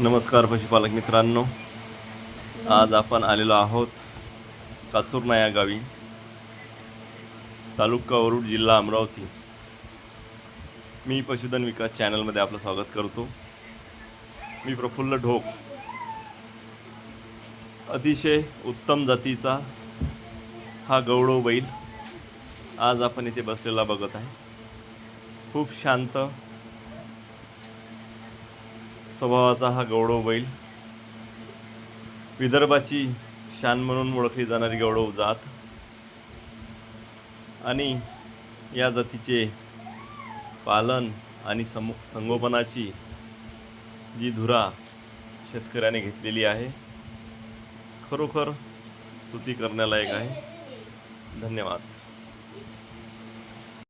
नमस्कार पशुपालक मित्रांनो. आज आपण आलेलो आहोत काचुर्ना या गावी. तालुका वरुड जिल्हा अमरावती. मी पशुधन विकास चॅनलमध्ये आपलं स्वागत करतो. मी प्रफुल्ल ढोक. अतिशय उत्तम जातीचा हा गौडव बैल आज आपण इथे बसलेला बघत आहे. खूप शांत स्वभावाचा हा गौडव बैल. विदर्भाची शान म्हणून ओळखली जाणारी गौडव जात. आणि या जातीचे पालन आणि सम संगोपनाची जी धुरा शेतकऱ्याने घेतलेली आहे खरोखर स्तुती करण्यालायक आहे. धन्यवाद.